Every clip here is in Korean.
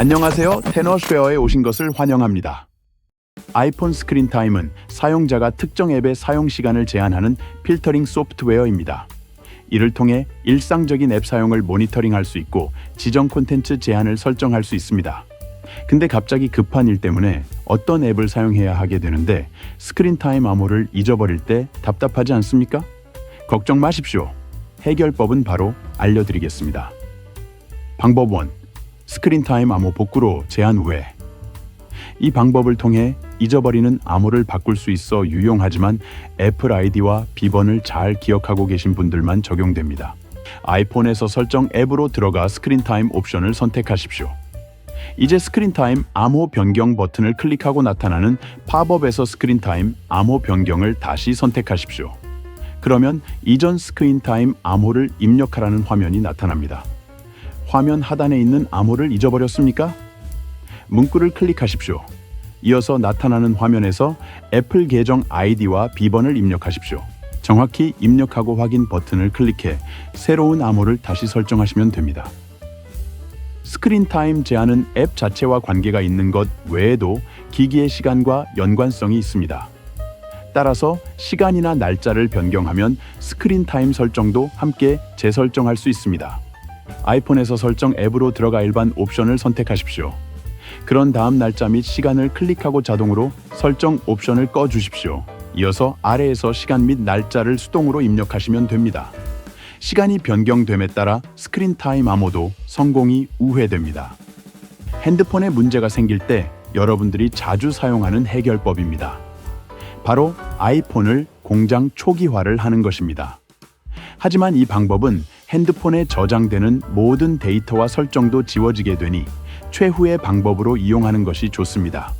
안녕하세요. 테너쉐어에 오신 것을 환영합니다. 아이폰 스크린 타임은 사용자가 특정 앱의 사용 시간을 제한하는 필터링 소프트웨어입니다. 이를 통해 일상적인 앱 사용을 모니터링할 수 있고 지정 콘텐츠 제한을 설정할 수 있습니다. 근데 갑자기 급한 일 때문에 어떤 앱을 사용해야 하게 되는데 스크린 타임 암호를 잊어버릴 때 답답하지 않습니까? 걱정 마십시오. 해결법은 바로 알려드리겠습니다. 방법 1. 스크린 타임 암호 복구로 제한 후에 이 방법을 통해 잊어버리는 암호를 바꿀 수 있어 유용하지만 애플 아이디와 비번을 잘 기억하고 계신 분들만 적용됩니다. 아이폰에서 설정 앱으로 들어가 스크린 타임 옵션을 선택하십시오. 이제 스크린 타임 암호 변경 버튼을 클릭하고 나타나는 팝업에서 스크린 타임 암호 변경을 다시 선택하십시오. 그러면 이전 스크린 타임 암호를 입력하라는 화면이 나타납니다. 화면 하단에 있는 암호를 잊어버렸습니까? 문구를 클릭하십시오. 이어서 나타나는 화면에서 애플 계정 아이디와 비번을 입력하십시오. 정확히 입력하고 확인 버튼을 클릭해 새로운 암호를 다시 설정하시면 됩니다. 스크린 타임 제한은 앱 자체와 관계가 있는 것 외에도 기기의 시간과 연관성이 있습니다. 따라서 시간이나 날짜를 변경하면 스크린 타임 설정도 함께 재설정할 수 있습니다. 아이폰에서 설정 앱으로 들어가 일반 옵션을 선택하십시오. 그런 다음 날짜 및 시간을 클릭하고 자동으로 설정 옵션을 꺼 주십시오. 이어서 아래에서 시간 및 날짜를 수동으로 입력하시면 됩니다. 시간이 변경됨에 따라 스크린 타임 암호도 성공이 우회됩니다. 핸드폰에 문제가 생길 때 여러분들이 자주 사용하는 해결법입니다. 바로 아이폰을 공장 초기화를 하는 것입니다. 하지만 이 방법은 핸드폰에 저장되는 모든 데이터와 설정도 지워지게 되니 최후의 방법으로 이용하는 것이 좋습니다.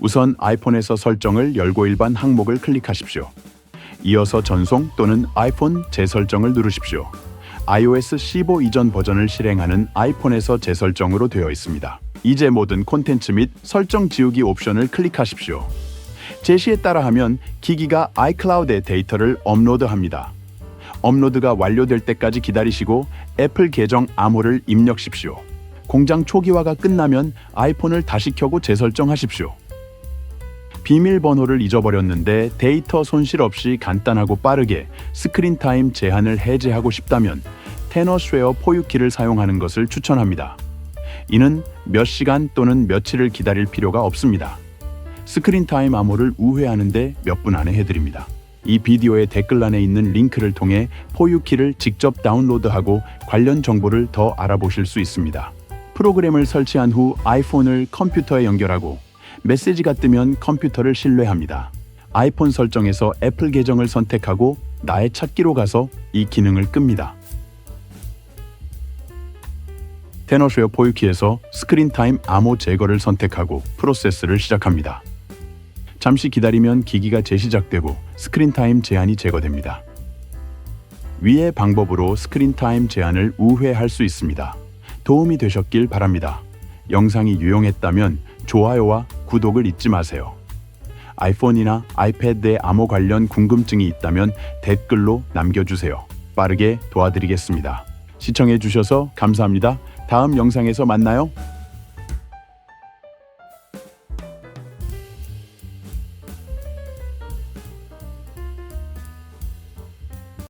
우선 아이폰에서 설정을 열고 일반 항목을 클릭하십시오. 이어서 전송 또는 아이폰 재설정을 누르십시오. iOS 15 이전 버전을 실행하는 아이폰에서 재설정으로 되어 있습니다. 이제 모든 콘텐츠 및 설정 지우기 옵션을 클릭하십시오. 제시에 따라 하면 기기가 아이클라우드에 데이터를 업로드합니다. 업로드가 완료될 때까지 기다리시고 애플 계정 암호를 입력십시오. 공장 초기화가 끝나면 아이폰을 다시 켜고 재설정하십시오. 비밀번호를 잊어버렸는데 데이터 손실 없이 간단하고 빠르게 스크린 타임 제한을 해제하고 싶다면 테너쉐어 포유키를 사용하는 것을 추천합니다. 이는 몇 시간 또는 며칠을 기다릴 필요가 없습니다. 스크린 타임 암호를 우회하는데 몇 분 안에 해드립니다. 이 비디오의 댓글란에 있는 링크를 통해 포유키를 직접 다운로드하고 관련 정보를 더 알아보실 수 있습니다. 프로그램을 설치한 후 아이폰을 컴퓨터에 연결하고 메시지가 뜨면 컴퓨터를 신뢰합니다. 아이폰 설정에서 애플 계정을 선택하고 나의 찾기로 가서 이 기능을 끕니다. 테너쉐어 포유키에서 스크린 타임 암호 제거를 선택하고 프로세스를 시작합니다. 잠시 기다리면 기기가 재시작되고 스크린 타임 제한이 제거됩니다. 위의 방법으로 스크린 타임 제한을 우회할 수 있습니다. 도움이 되셨길 바랍니다. 영상이 유용했다면 좋아요와 구독을 잊지 마세요. 아이폰이나 아이패드의 암호 관련 궁금증이 있다면 댓글로 남겨주세요. 빠르게 도와드리겠습니다. 시청해주셔서 감사합니다. 다음 영상에서 만나요.